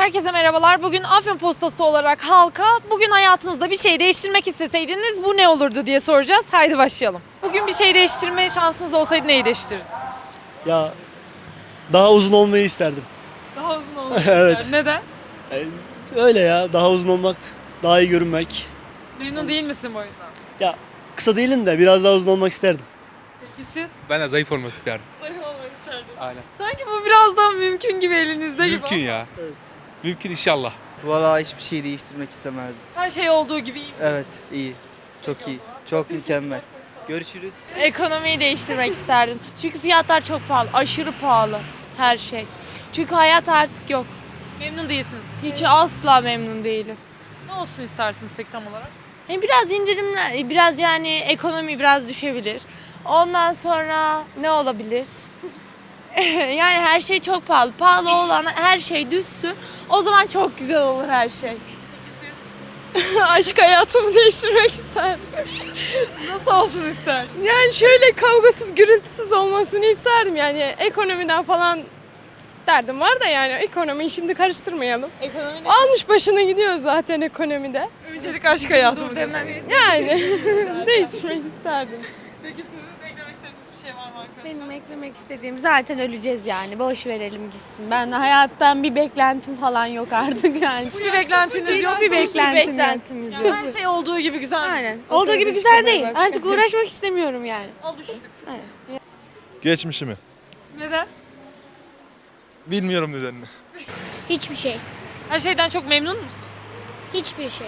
Herkese merhabalar. Bugün Afyon Postası olarak halka bugün hayatınızda bir şey değiştirmek isteseydiniz bu ne olurdu diye soracağız. Haydi başlayalım. Bugün bir şey değiştirme şansınız olsaydı neyi değiştirirdin? Ya daha uzun olmayı isterdim. Daha uzun olmak Evet. Neden? Yani öyle ya daha uzun olmak, daha iyi görünmek. Memnun değil misin boyundan? Ya kısa değilim de biraz daha uzun olmak isterdim. Peki siz? Ben de zayıf olmak isterdim. Zayıf olmak isterdin. Aynen. Sanki bu birazdan mümkün gibi elinizde gibi. Mümkün ya. Evet. Mümkün inşallah. Valla hiçbir şey değiştirmek istemezdim. Her şey olduğu gibi iyi. Evet iyi. Çok iyi. Çok mükemmel. Görüşürüz. Ekonomiyi değiştirmek isterdim. Çünkü fiyatlar çok pahalı. Aşırı pahalı her şey. Çünkü hayat artık yok. Memnun değilsiniz. Hiç asla memnun değilim. Ne olsun istersiniz peki tam olarak? Yani biraz indirimler, biraz yani ekonomi biraz düşebilir. Ondan sonra ne olabilir? yani her şey çok pahalı. Pahalı olan her şey düşsün. O zaman çok güzel olur her şey. Aşk hayatımı değiştirmek isterdim. Nasıl olsun ister? Yani şöyle kavgasız, gürültüsüz olmasını isterdim. Yani ekonomiden falan isterdim var da yani ekonomiyi şimdi karıştırmayalım. Ekonomi Almış başına gidiyor zaten ekonomide. Öncelik aşk hayatımı demem. Yani değiştirmek isterdim. Peki şey var mı arkadaşlar? Benim eklemek istediğim zaten öleceğiz yani. Boş verelim gitsin. Ben hayattan bir beklentim falan yok artık yani. Hiçbir beklentiniz yok. Hiçbir beklentim yok. beklentimiz Yani her şey olduğu gibi güzel. Aynen. O Olduğu gibi güzel değil. Artık uğraşmak istemiyorum yani. Alıştık. Geçmişimi. Neden? Bilmiyorum nedenini. Hiçbir şey. Her şeyden çok memnun musun? Hiçbir şey.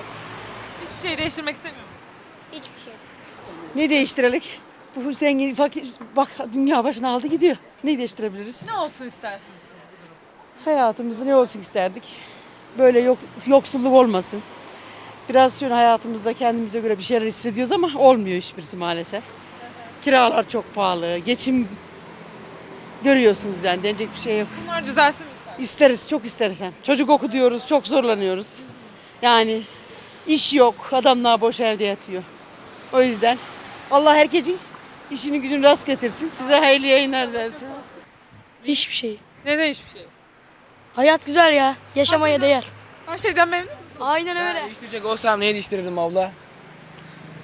Hiçbir şey değiştirmek istemiyor musun? Hiçbir şey. Ne değiştirelim? Bu zengin fakir bak dünya başına aldı gidiyor. Ne değiştirebiliriz? Ne olsun istersiniz? Hayatımızda ne olsun isterdik? Böyle yok, yoksulluk olmasın. Biraz şöyle hayatımızda kendimize göre bir şeyler hissediyoruz ama olmuyor hiçbirisi maalesef. Kiralar çok pahalı, geçim görüyorsunuz yani denecek bir şey yok. Bunlar düzelsin mi istersiniz? İsteriz, çok isteriz hem. Çocuk oku diyoruz, çok zorlanıyoruz. Yani iş yok, adamlar boş evde yatıyor. O yüzden Allah herkesin işini gücünü rast getirsin. Size hayırlı yayınlar dersin. Hiçbir şey. Neden hiçbir şey? Hayat güzel ya. Yaşamaya şeyden- değer. Her şeyden memnun musun? Aynen öyle. Değiştirecek olsam neyi değiştirirdim abla?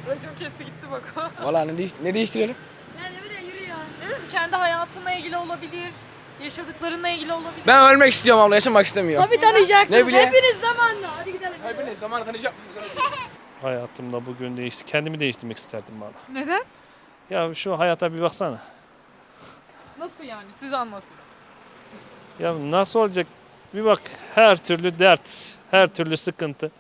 Racon kesti gitti bak o. Valla ne, değiş ne değiştirelim? Ne bileyim kendi hayatınla ilgili olabilir. Yaşadıklarınla ilgili olabilir. Ben ölmek istiyorum abla, yaşamak istemiyorum. Tabii tanıyacaksınız. Ne bileyim? Hepiniz zamanla. Hadi gidelim. Hepiniz zamanla tanıyacak Hayatımda bugün değişti. Kendimi değiştirmek isterdim valla. Neden? Ya şu hayata bir baksana. Nasıl yani? Siz anlatın. Ya nasıl olacak? Bir bak her türlü dert, her türlü sıkıntı.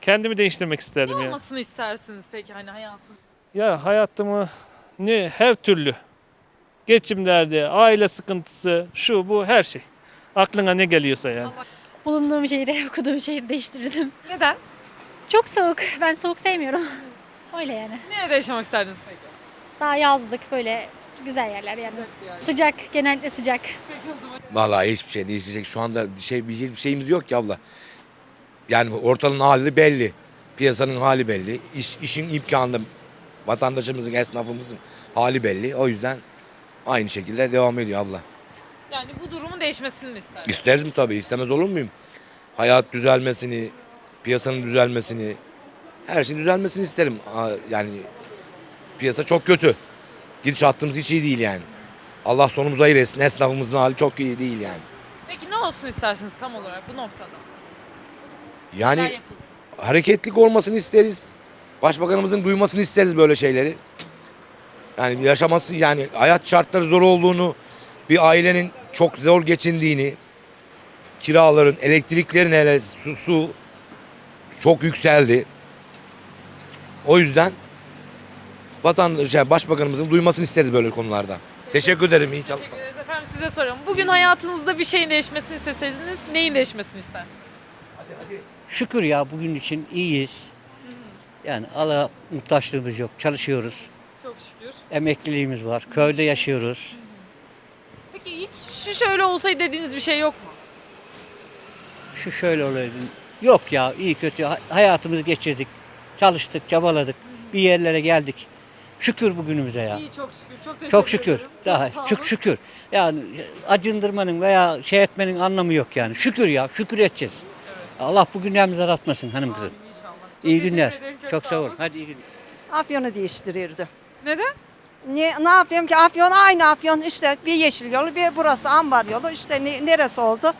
Kendimi değiştirmek Ne isterdim ya. olmasını istersiniz peki hani hayatın? Ya hayatımı ne her türlü geçim derdi, aile sıkıntısı, şu bu her şey. Aklına ne geliyorsa yani. Bulunduğum şehri, okuduğum şehri değiştirdim. Neden? Çok soğuk. Ben soğuk sevmiyorum. Öyle yani. Nerede yaşamak isterdiniz peki? Daha yazlık böyle güzel yerler yani. Sıcak yer. Sıcak, genellikle sıcak. Vallahi hiçbir şey değişecek. Şu anda şey bir bir şeyimiz yok ki abla. Yani ortalığın hali belli. Piyasanın hali belli. İş, işin imkanı vatandaşımızın, esnafımızın hali belli. O yüzden aynı şekilde devam ediyor abla. Yani bu durumun değişmesini mi isterdiniz? İsteriz mi tabii? istemez olur muyum? Hayat düzelmesini, piyasanın düzelmesini, her şeyin düzelmesini isterim. Yani piyasa çok kötü. Gidişatımız hiç iyi değil yani. Allah sonumuzu hayır etsin. Esnafımızın hali çok iyi değil yani. Peki ne olsun istersiniz tam olarak bu noktada? Yani Neler yapılsın? hareketlik olmasını isteriz. Başbakanımızın duymasını isteriz böyle şeyleri. Yani yaşaması yani hayat şartları zor olduğunu, bir ailenin çok zor geçindiğini, kiraların, elektriklerin hele su, su çok yükseldi. O yüzden vatandaş, yani başbakanımızın duymasını isteriz böyle konularda. Teşekkür ederim. iyi çalışmalar. Teşekkür ederiz efendim size soruyorum. Bugün hayatınızda bir şeyin değişmesini isteseydiniz neyin değişmesini istersiniz? Şükür ya bugün için iyiyiz. Yani Allah muhtaçlığımız yok. Çalışıyoruz. Çok şükür. Emekliliğimiz var. Köyde yaşıyoruz. Peki hiç şu şöyle olsaydı dediğiniz bir şey yok mu? Şu şöyle olaydı. Yok ya iyi kötü ha- hayatımızı geçirdik. Çalıştık, çabaladık. Bir yerlere geldik. Şükür bugünümüze ya. İyi çok şükür. Çok teşekkür Çok şükür. ederim. Çok Daha çok şükür. Yani acındırmanın veya şey etmenin anlamı yok yani. Şükür ya. Şükür edeceğiz. Allah bu günlerimizi aratmasın hanım kızım. Amin inşallah. Çok iyi günler. ederim, Çok sağ olun. Hadi iyi günler. Afyon'u değiştirirdi. Neden? Ne, ne yapayım ki Afyon aynı Afyon işte bir yeşil yolu bir burası ambar yolu işte ne- neresi oldu?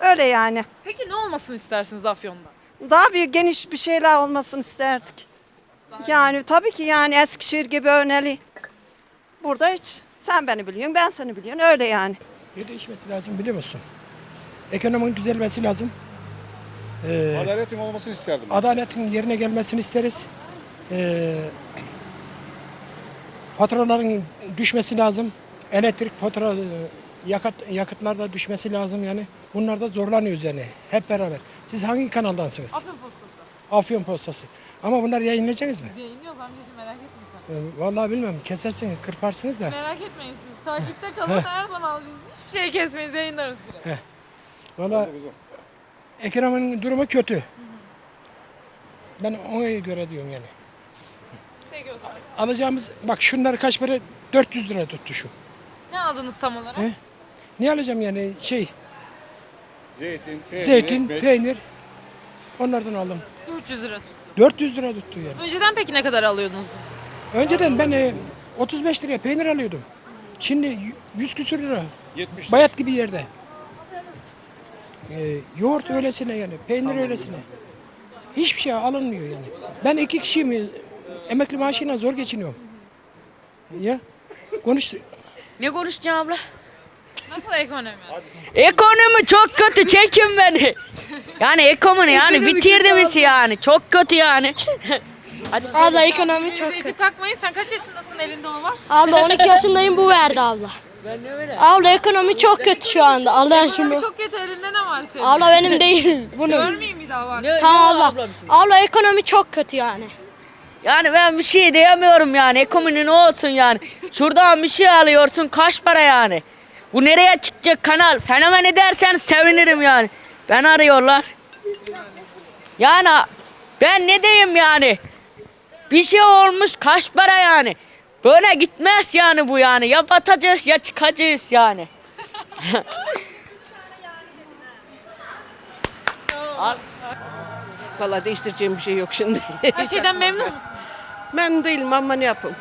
Öyle yani. Peki ne olmasını istersiniz Afyon'da? Daha bir geniş bir şeyler olmasını isterdik. Yani tabii ki yani Eskişehir gibi öneli. Burada hiç sen beni biliyorsun ben seni biliyorum öyle yani. Ne değişmesi lazım biliyor musun? Ekonominin düzelmesi lazım. Ee, Adaletin olmasını isterdim. adaletin yerine gelmesini isteriz. Ee, faturaların düşmesi lazım. Elektrik fatura, e, yakıt, yakıtlar da düşmesi lazım yani. Bunlar da zorlanıyoruz yani hep beraber. Siz hangi kanaldansınız? Afyon Postası. Afyon Postası. Ama bunları yayınlayacaksınız mı? Biz yayınlıyoruz amcacığım merak etme sen. Ee, vallahi bilmem kesersiniz, kırparsınız da. Merak etmeyin siz. Takipte kalın her zaman biz hiçbir şey kesmeyiz yayınlarız direkt. Valla ekonominin durumu kötü. Ben ona göre diyorum yani. Peki o zaman. Alacağımız bak şunlar kaç para? 400 lira tuttu şu. Ne aldınız tam olarak? He? Ne alacağım yani şey Zeytin, peynir, zeytin, ekmek. peynir onlardan aldım. 300 lira tuttu. 400 lira tuttu yani. Önceden peki ne kadar alıyordunuz? Önceden ben e, 35 liraya peynir alıyordum. Şimdi y- 100 küsür lira. 70 Bayat gibi yerde. Ee, yoğurt öylesine yani, peynir öylesine. Hiçbir şey alınmıyor yani. Ben iki kişiyim, e, emekli maaşıyla zor geçiniyorum. Ya, konuş. Ne konuşacağım abla? Nasıl ekonomi? Ekonomi çok kötü çekin beni. Yani ekonomi yani bitirdi bizi yani. Çok kötü yani. abla ekonomi çok Zeytin kalkmayın sen kaç yaşındasın elinde o var? Abla 12 yaşındayım bu verdi abla. Ben de öyle. Abla ekonomi çok kötü şu anda. Allah Ekonomi çok kötü elinde ne var senin? Abla benim değil. Bunu. Görmeyeyim bir daha bak. Tamam abla. Abla ekonomi çok kötü yani. Yani ben bir şey diyemiyorum yani. Ekonomi ne olsun yani. Şuradan bir şey alıyorsun kaç para yani. Bu nereye çıkacak kanal? Fenomen edersen sevinirim yani. Ben arıyorlar. Yani ben ne diyeyim yani. Bir şey olmuş kaç para yani. Böyle gitmez yani bu yani. Ya batacağız ya çıkacağız yani. Valla değiştireceğim bir şey yok şimdi. Her şeyden memnun musunuz? ben değilim ama ne yapayım?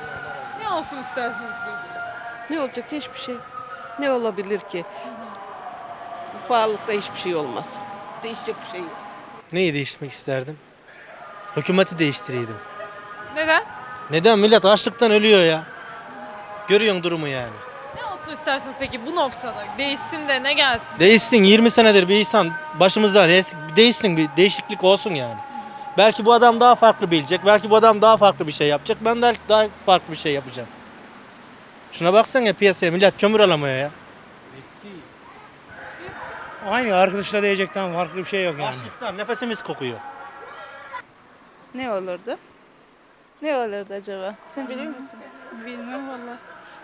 Ne olsun istersiniz? Ne olacak hiçbir şey. Ne olabilir ki? Pahalılıkta hiçbir şey olmaz. Değişecek bir şey yok. Neyi değiştirmek isterdim? Hükümeti değiştireydim. Neden? Neden? Millet açlıktan ölüyor ya. Görüyorsun durumu yani. Ne olsun istersiniz peki bu noktada? Değişsin de ne gelsin? Değişsin 20 senedir bir insan başımızda res- değişsin bir değişiklik olsun yani. Belki bu adam daha farklı bilecek. Belki bu adam daha farklı bir şey yapacak. Ben de daha farklı bir şey yapacağım. Şuna baksana ya piyasaya millet kömür alamıyor ya. Aynı arkadaşlar diyecekten farklı bir şey yok yani. Açlıktan nefesimiz kokuyor. Ne olurdu? Ne olurdu acaba? Sen biliyor musun? Bilmiyorum valla.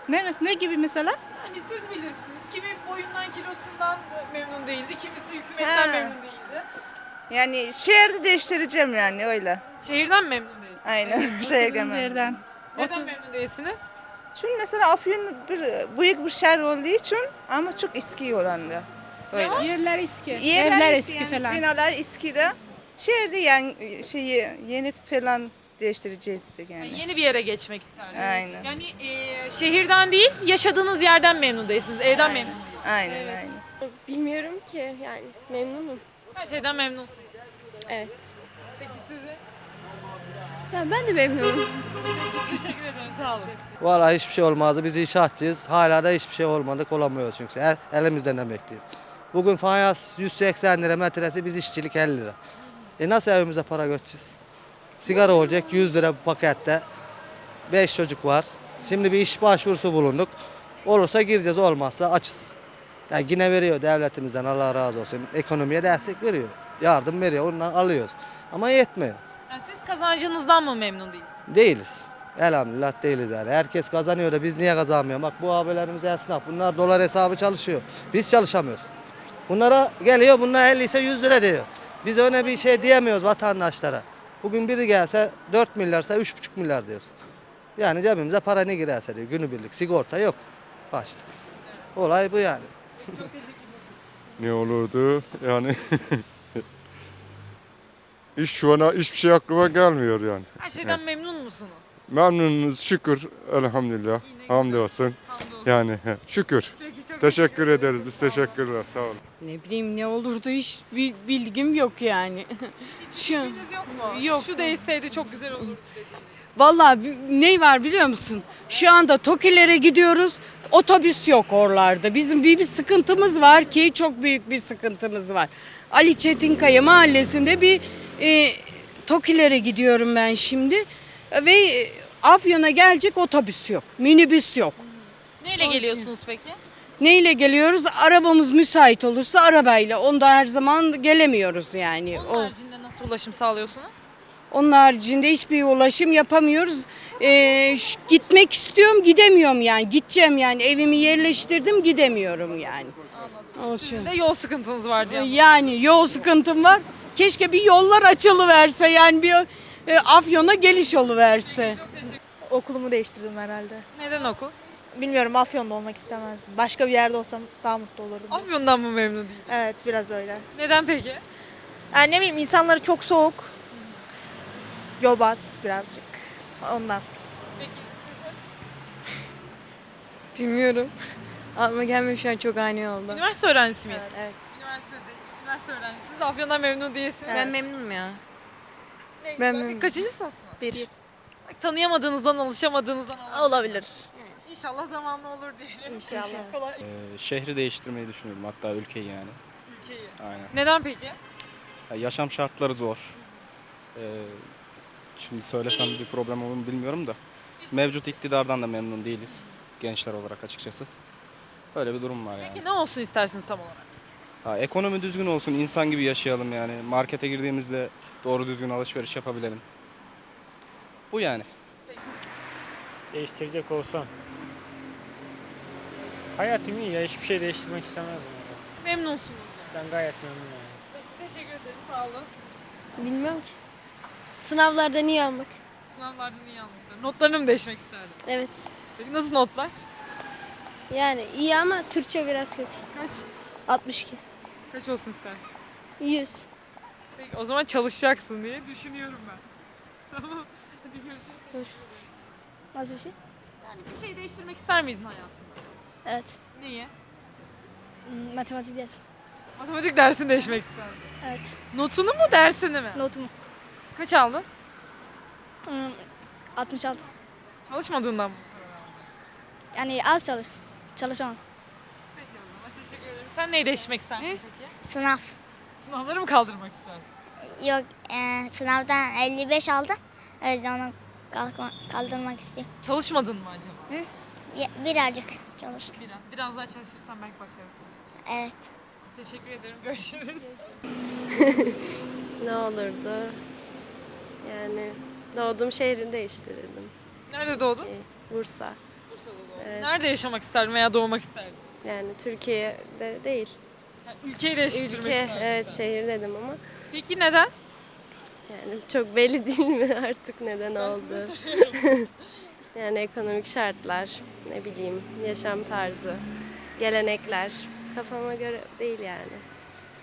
Ne, ne gibi mesela? Hani siz bilirsiniz. Kimi boyundan kilosundan memnun değildi, kimisi hükümetten Ha. memnun değildi. Yani şehirde değiştireceğim yani öyle. Şehirden memnun değilsiniz. Aynen şehirde. Yerden. Neden memnun değilsiniz? Çünkü mesela Afyon bir büyük bir şehir olduğu için ama çok eski oranda. Öyle. Yerler eski. Yerler Evler eski eski yani, falan. Binalar eski de. Şehirde yani şeyi yeni falan değiştireceğiz de yani. Yani yeni bir yere geçmek isterdiniz. Aynen. Yani e, şehirden değil, yaşadığınız yerden memnun değilsiniz. Evden memnun değilsiniz. Aynen aynen. Bilmiyorum ki yani memnunum. Her şeyden memnunsunuz. Evet. Peki sizi? Ya ben de memnunum. Teşekkür ederim, sağ olun. Vallahi hiçbir şey olmazdı. Biz inşaatçıyız. Hala da hiçbir şey olmadık. Olamıyoruz çünkü. El- elimizden emekliyiz. Bugün fayans 180 lira metresi, biz işçilik 50 lira. E nasıl evimize para götüreceğiz? Sigara olacak 100 lira pakette. 5 çocuk var. Şimdi bir iş başvurusu bulunduk. Olursa gireceğiz, olmazsa açız. Yani yine veriyor devletimizden Allah razı olsun. Ekonomiye destek veriyor. Yardım veriyor, ondan alıyoruz. Ama yetmiyor. Yani siz kazancınızdan mı memnun değilsiniz? Değiliz. Elhamdülillah değiliz yani. Herkes kazanıyor da biz niye kazanmıyoruz? Bak bu abilerimiz esnaf. Bunlar dolar hesabı çalışıyor. Biz çalışamıyoruz. Bunlara geliyor bunlar 50 ise 100 lira diyor. Biz öyle bir şey diyemiyoruz vatandaşlara. Bugün biri gelse 4 milyarsa 3,5 milyar diyoruz. Yani cebimize para ne girerse diyor günübirlik sigorta yok. Başta. Olay bu yani. Ne olurdu yani? İş şu an hiçbir şey aklıma gelmiyor yani. Her şeyden memnun musunuz? Memnunuz şükür elhamdülillah. Hamdolsun. Hamdolsun. Yani he, şükür. Peki çok Teşekkür ederiz. Biz teşekkürler. Sağ olun. Ne bileyim ne olurdu hiç bir bilgim yok yani. Şu Fikriniz yok mu? Yok. Şu değişseydi çok güzel olurdu dediğiniz. Vallahi bi- ne var biliyor musun? Şu anda Tokilere gidiyoruz. Otobüs yok oralarda. Bizim bir, bir sıkıntımız var ki çok büyük bir sıkıntımız var. Ali Çetinkaya mahallesinde bir e, Tokilere gidiyorum ben şimdi. Ve e, Afyon'a gelecek otobüs yok. Minibüs yok. Neyle geliyorsunuz peki? Neyle geliyoruz? Arabamız müsait olursa arabayla. Onda her zaman gelemiyoruz yani. Onun O- haricinde nasıl ulaşım sağlıyorsunuz? Onun haricinde hiçbir ulaşım yapamıyoruz. Ee, gitmek istiyorum gidemiyorum yani. Gideceğim yani evimi yerleştirdim gidemiyorum yani. Olsun. Sizin de yol sıkıntınız var diye. Yani yol sıkıntım var. Keşke bir yollar açılıverse yani bir e, Afyon'a geliş oluverse. Okulumu değiştirdim herhalde. Neden okul? Bilmiyorum Afyon'da olmak istemezdim. Başka bir yerde olsam daha mutlu olurdum. Afyon'dan mı memnun değil? Evet biraz öyle. Neden peki? Yani ne bileyim insanları çok soğuk. Yobaz birazcık. Ondan. Peki Bilmiyorum. Aklıma gelmiyor şu an çok ani oldu. üniversite öğrencisi miyiz? Evet. Üniversitede, üniversite öğrencisiniz. Afyon'dan memnun değilsiniz. Evet. Ben memnunum ya. Ne ben memnunum. Kaçıncı sınıfsınız? Bir. Tanıyamadığınızdan, alışamadığınızdan olabilir. İnşallah zamanla olur diyelim. İnşallah. Kolay şehri değiştirmeyi düşünüyorum hatta ülkeyi yani. ülkeyi. Aynen. Neden peki? Ya yaşam şartları zor. Ee, şimdi söylesem bir problem olur mu bilmiyorum da. Mevcut iktidardan da memnun değiliz. Gençler olarak açıkçası. Böyle bir durum var yani. Peki ne olsun istersiniz tam olarak? Ha, ekonomi düzgün olsun, insan gibi yaşayalım yani. Markete girdiğimizde doğru düzgün alışveriş yapabilelim. Bu yani. Değiştirecek olsam. Hayatım iyi ya hiçbir şey değiştirmek istemezdim. Memnunsunuz. Ben gayet memnunum. Peki, teşekkür ederim. Sağ olun. Bilmiyorum ki. Sınavlardan iyi almak. Sınavlardan iyi almışsınız. Notlarını mı değişmek isterdin? Evet. Peki nasıl notlar? Yani iyi ama Türkçe biraz kötü. Kaç? 62. Kaç olsun istersin? 100. Peki o zaman çalışacaksın diye düşünüyorum ben. Tamam. Hadi görüşürüz. Teşekkür ederim. Az bir şey. Yani bir şey değiştirmek ister miydin hayatında? Evet. Neyi? Hmm, Matematik dersi. Matematik dersini değişmek isterdin. Evet. Notunu mu dersini mi? Notumu. Kaç aldın? Hmm, 66. Çalışmadığından mı? Yani az çalıştım. Çalışamam. Peki o zaman teşekkür ederim. Sen neyi değiştirmek istersin peki? Sınav. Sınavları mı kaldırmak istersin? Yok sınavdan 55 aldım. O yüzden onu kaldırmak istiyorum. Çalışmadın mı acaba? birazcık çalıştım. Biraz. Biraz daha çalışırsan belki başarırsın. Evet. Teşekkür ederim. Görüşürüz. Ne olurdu? Yani doğduğum şehri değiştirirdim. Nerede doğdun? Bursa. Bursa'da doğdun. Evet. Nerede yaşamak isterdin veya doğmak isterdin? Yani Türkiye'de değil. Yani ülkeyi değiştirmek Ülke, isterdin. evet şehir dedim ama Peki neden? yani çok belli değil mi artık neden oldu? Yani ekonomik şartlar, ne bileyim, yaşam tarzı, gelenekler kafama göre değil yani.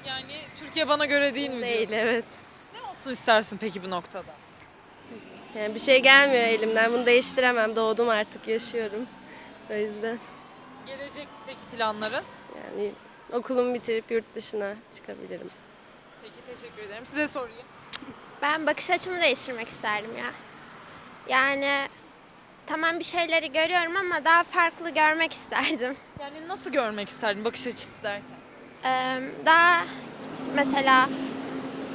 Yani Türkiye bana göre değil mi Değil diyorsun? evet. Ne olsun istersin peki bu noktada? Yani bir şey gelmiyor elimden. Bunu değiştiremem. Doğdum artık yaşıyorum. O yüzden Gelecek peki planların? yani okulumu bitirip yurt dışına çıkabilirim. Peki teşekkür ederim. Size sorayım. Ben bakış açımı değiştirmek isterdim ya. Yani tamam bir şeyleri görüyorum ama daha farklı görmek isterdim. Yani nasıl görmek isterdin bakış açısı derken? Ee, daha mesela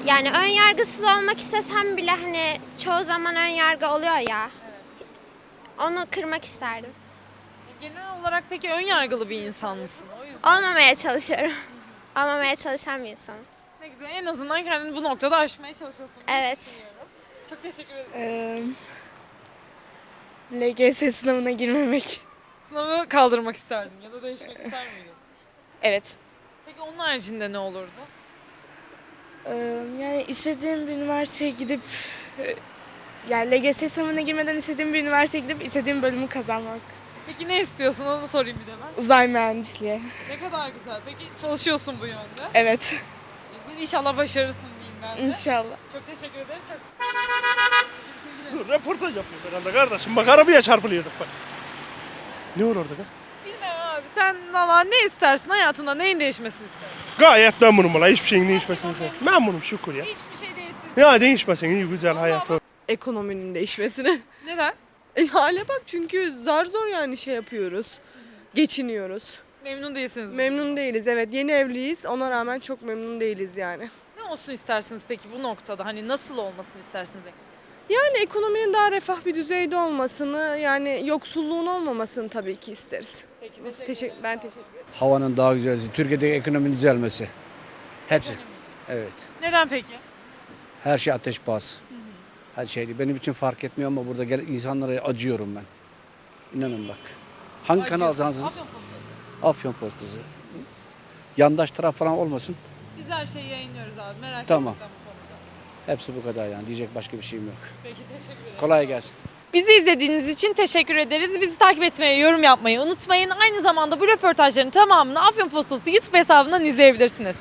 yani ön yargısız olmak istesem bile hani çoğu zaman ön yargı oluyor ya. Onu kırmak isterdim. Genel olarak peki ön yargılı bir insan mısın? O yüzden Olmamaya çalışıyorum. Olmamaya çalışan bir insanım. ne güzel. En azından kendini bu noktada aşmaya çalışıyorsun. diye Evet. düşünüyorum. Çok teşekkür ederim. LGS sınavına girmemek. Sınavı kaldırmak isterdin ya da değişmek ister miydin? Evet. Peki onun haricinde ne olurdu? yani istediğim bir üniversiteye gidip Yani LGS sınavına girmeden istediğim bir üniversiteye gidip istediğim bölümü kazanmak. Peki ne istiyorsun onu sorayım bir de ben. Uzay mühendisliği. Ne kadar güzel. Peki çalışıyorsun bu yönde. Evet. Güzel, İnşallah başarırsın diyeyim ben de. İnşallah. Çok teşekkür ederiz. Çok Röportaj yapıyor herhalde kardeşim. Bak arabaya çarpılıyorduk bak. Ne var orada? Bilmem abi sen valla ne istersin hayatında neyin değişmesini istersin? Gayet memnunum valla. Hiçbir şeyin değişmesini istemiyorum. Memnunum şükür ya. Hiçbir şey değişsin. Ya değişmesin iyi güzel hayat. Ekonominin değişmesini. Neden? E, hale bak çünkü zar zor yani şey yapıyoruz. Geçiniyoruz. Memnun değilsiniz. bu. Memnun değiliz evet yeni evliyiz ona rağmen çok memnun değiliz yani. Ne olsun istersiniz peki bu noktada? Hani nasıl olmasını istersiniz? Yani ekonominin daha refah bir düzeyde olmasını yani yoksulluğun olmamasını tabii ki isteriz. Peki teşekkür Teşekkür, ben teşekkür ederim. Havanın daha güzelsi, Türkiye'deki ekonominin düzelmesi. Hepsi. Evet. Neden peki? Her şey ateş pahası. Her şey benim için fark etmiyor ama burada gel insanlara acıyorum ben. İnanın bak. Hangi kanal Acıyorsunuz. alsanız Afyon Postası. Afyon Postası. Yandaş taraf falan olmasın. Biz her şeyi yayınlıyoruz abi merak Tamam. etme konuda. Hepsi bu kadar yani. Diyecek başka bir şeyim yok. Peki teşekkür ederim. Kolay gelsin. Bizi izlediğiniz için teşekkür ederiz. Bizi takip etmeyi, yorum yapmayı unutmayın. Aynı zamanda bu röportajların tamamını Afyon Postası YouTube hesabından izleyebilirsiniz.